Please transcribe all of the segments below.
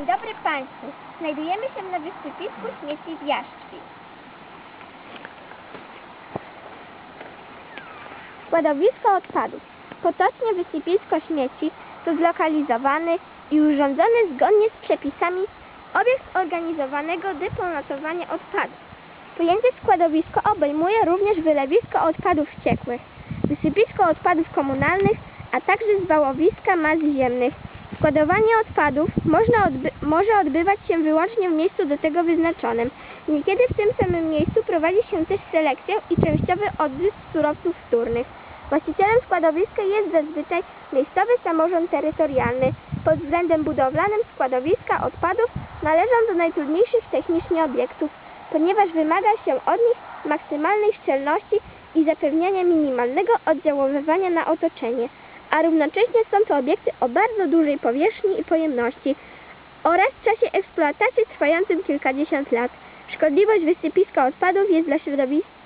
Dzień dobry Państwu. Znajdujemy się na wysypisku śmieci w Jaszczwi. Składowisko odpadów. Potocznie wysypisko śmieci to zlokalizowany i urządzony zgodnie z przepisami obiekt zorganizowanego deponatowania odpadów. Pojęcie składowisko obejmuje również wylewisko odpadów ciekłych, wysypisko odpadów komunalnych, a także zwałowiska mas ziemnych. Składowanie odpadów można odby- może odbywać się wyłącznie w miejscu do tego wyznaczonym. Niekiedy w tym samym miejscu prowadzi się też selekcję i częściowy odzysk surowców wtórnych. Właścicielem składowiska jest zazwyczaj miejscowy samorząd terytorialny. Pod względem budowlanym składowiska odpadów należą do najtrudniejszych technicznie obiektów, ponieważ wymaga się od nich maksymalnej szczelności i zapewniania minimalnego oddziaływania na otoczenie, a równocześnie są to obiekty o bardzo dużej powierzchni i pojemności oraz czasie eksploatacji trwającym kilkadziesiąt lat. Szkodliwość wysypiska odpadów jest dla,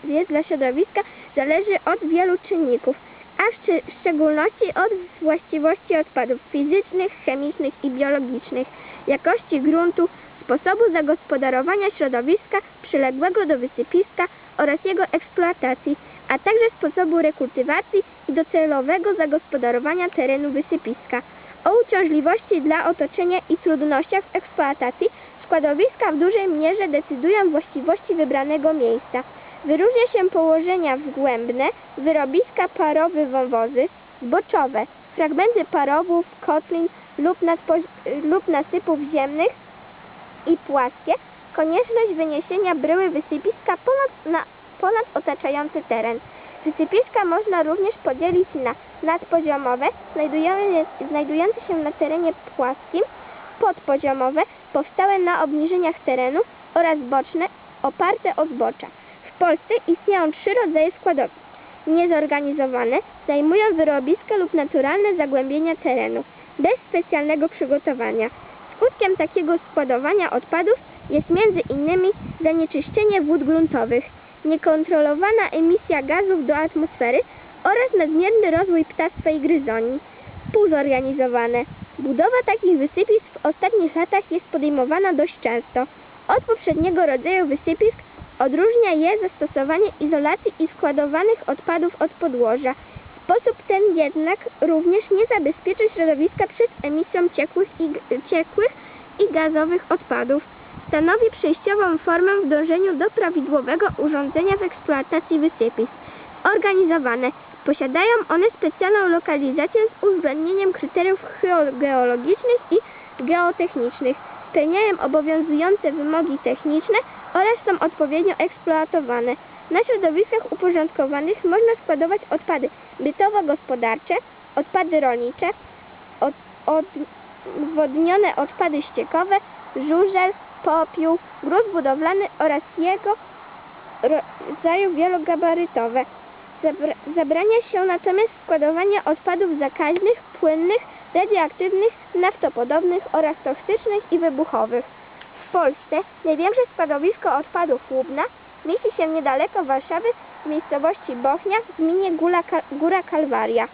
jest dla środowiska zależy od wielu czynników, a w szcz- szczególności od właściwości odpadów fizycznych, chemicznych i biologicznych, jakości gruntu, sposobu zagospodarowania środowiska przyległego do wysypiska oraz jego eksploatacji, a także sposobu rekultywacji i docelowego zagospodarowania terenu wysypiska. O uciążliwości dla otoczenia i trudnościach w eksploatacji składowiska w dużej mierze decydują właściwości wybranego miejsca. Wyróżnia się położenia wgłębne, wyrobiska parowy wąwozy, zboczowe, fragmenty parowów, kotlin lub, nadpo- lub nasypów ziemnych i płaskie, konieczność wyniesienia bryły wysypiska ponad, na, ponad otaczający teren. Wysypiska można również podzielić na nadpoziomowe, znajdują- znajdujące się na terenie płaskim, podpoziomowe, powstałe na obniżeniach terenu oraz boczne, oparte o zbocza. W Polsce istnieją trzy rodzaje składowisk. Niezorganizowane zajmują wyrobiska lub naturalne zagłębienia terenu, bez specjalnego przygotowania. Skutkiem takiego składowania odpadów jest innymi zanieczyszczenie wód gruntowych, niekontrolowana emisja gazów do atmosfery oraz nadmierny rozwój ptactwa i gryzoni. Współzorganizowane. Budowa takich wysypisk w ostatnich latach jest podejmowana dość często. Od poprzedniego rodzaju wysypisk odróżnia je zastosowanie izolacji i składowanych odpadów od podłoża. Sposób ten jednak również nie zabezpieczy środowiska przed emisją ciekłych i, ciekłych i gazowych odpadów. Stanowi przejściową formę w dążeniu do prawidłowego urządzenia w eksploatacji wysypisk. Organizowane. Posiadają one specjalną lokalizację z uwzględnieniem kryteriów geologicznych i geotechnicznych. Spełniają obowiązujące wymogi techniczne oraz są odpowiednio eksploatowane. Na środowiskach uporządkowanych można składować odpady bytowo-gospodarcze, odpady rolnicze, od, odwodnione odpady ściekowe, żużel, popiół, gruz budowlany oraz jego rodzaju wielogabarytowe. Zabra zabrania się natomiast składowania odpadów zakaźnych, płynnych, radioaktywnych, naftopodobnych oraz toksycznych i wybuchowych. W Polsce największe składowisko odpadów Łubna mieści się niedaleko Warszawy w miejscowości Bochnia w gminie Góra Kalwaria.